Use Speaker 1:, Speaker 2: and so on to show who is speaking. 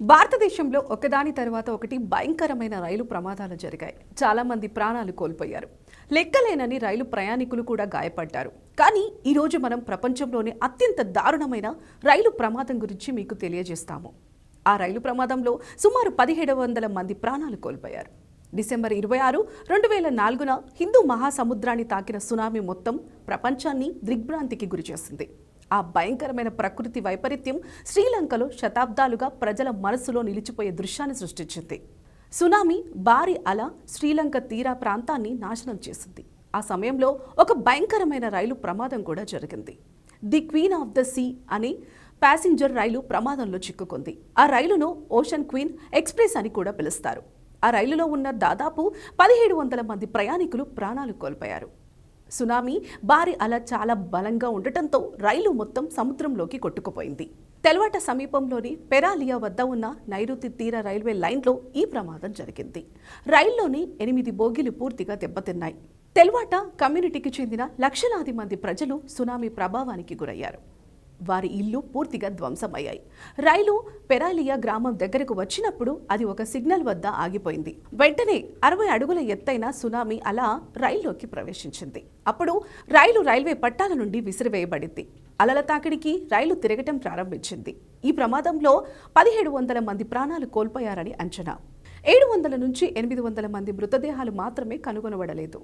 Speaker 1: భారతదేశంలో ఒకదాని తర్వాత ఒకటి భయంకరమైన రైలు ప్రమాదాలు జరిగాయి. చాలా మంది ప్రాణాలు కోల్పోయారు. లెక్కలేనని రైలు ప్రయాణికులు కూడా గాయపడ్డారు. కానీ ఈరోజు మనం ప్రపంచంలోనే అత్యంత దారుణమైన రైలు ప్రమాదం గురించి మీకు తెలియజేస్తాము. ఆ రైలు ప్రమాదంలో సుమారు పదిహేడు వందల మంది ప్రాణాలు కోల్పోయారు. డిసెంబర్ ఇరవై ఆరు రెండు వేల నాలుగున హిందూ మహాసముద్రాన్ని తాకిన సునామీ మొత్తం ప్రపంచాన్ని దిగ్భ్రాంతికి గురిచేసింది. ఆ భయంకరమైన ప్రకృతి వైపరీత్యం శ్రీలంకలో శతాబ్దాలుగా ప్రజల మనసులో నిలిచిపోయే దృశ్యాన్ని సృష్టించింది. సునామీ భారీ అల శ్రీలంక తీరా ప్రాంతాన్ని నాశనం చేసింది. ఆ సమయంలో ఒక భయంకరమైన రైలు ప్రమాదం కూడా జరిగింది. The queen of the sea అని ప్యాసింజర్ రైలు ప్రమాదంలో చిక్కుకుంది. ఆ రైలును ఓషన్ క్వీన్ ఎక్స్ప్రెస్ అని కూడా పిలుస్తారు. ఆ రైలులో ఉన్న దాదాపు పదిహేడు వందల మంది ప్రయాణికులు ప్రాణాలు కోల్పోయారు. సునామీ భారీ అల చాలా బలంగా ఉండటంతో రైలు మొత్తం సముద్రంలోకి కొట్టుకుపోయింది. తెలవాట సమీపంలోని పెరాలియా వద్ద ఉన్న నైరుతి తీర రైల్వే లైన్లో ఈ ప్రమాదం జరిగింది. రైల్లోని ఎనిమిది బోగీలు పూర్తిగా దెబ్బతిన్నాయి. తెల్వాట కమ్యూనిటీకి చెందిన లక్షలాది మంది ప్రజలు సునామీ ప్రభావానికి గురయ్యారు. వారి ఇల్లు పూర్తిగా ధ్వంసమయ్యాయి. రైలు పెరాలియా గ్రామం దగ్గరకు వచ్చినప్పుడు అది ఒక సిగ్నల్ వద్ద ఆగిపోయింది. వెంటనే అరవై అడుగుల ఎత్తైన సునామీ అలా రైల్లోకి ప్రవేశించింది. అప్పుడు రైలు రైల్వే పట్టాల నుండి విసిరివేయబడింది. అలల తాకిడికి రైలు తిరగటం ప్రారంభించింది. ఈ ప్రమాదంలో పదిహేడు వందల మంది ప్రాణాలు కోల్పోయారని అంచనా. ఏడు వందల నుంచి ఎనిమిది వందల మంది మృతదేహాలు మాత్రమే కనుగొనబడలేదు.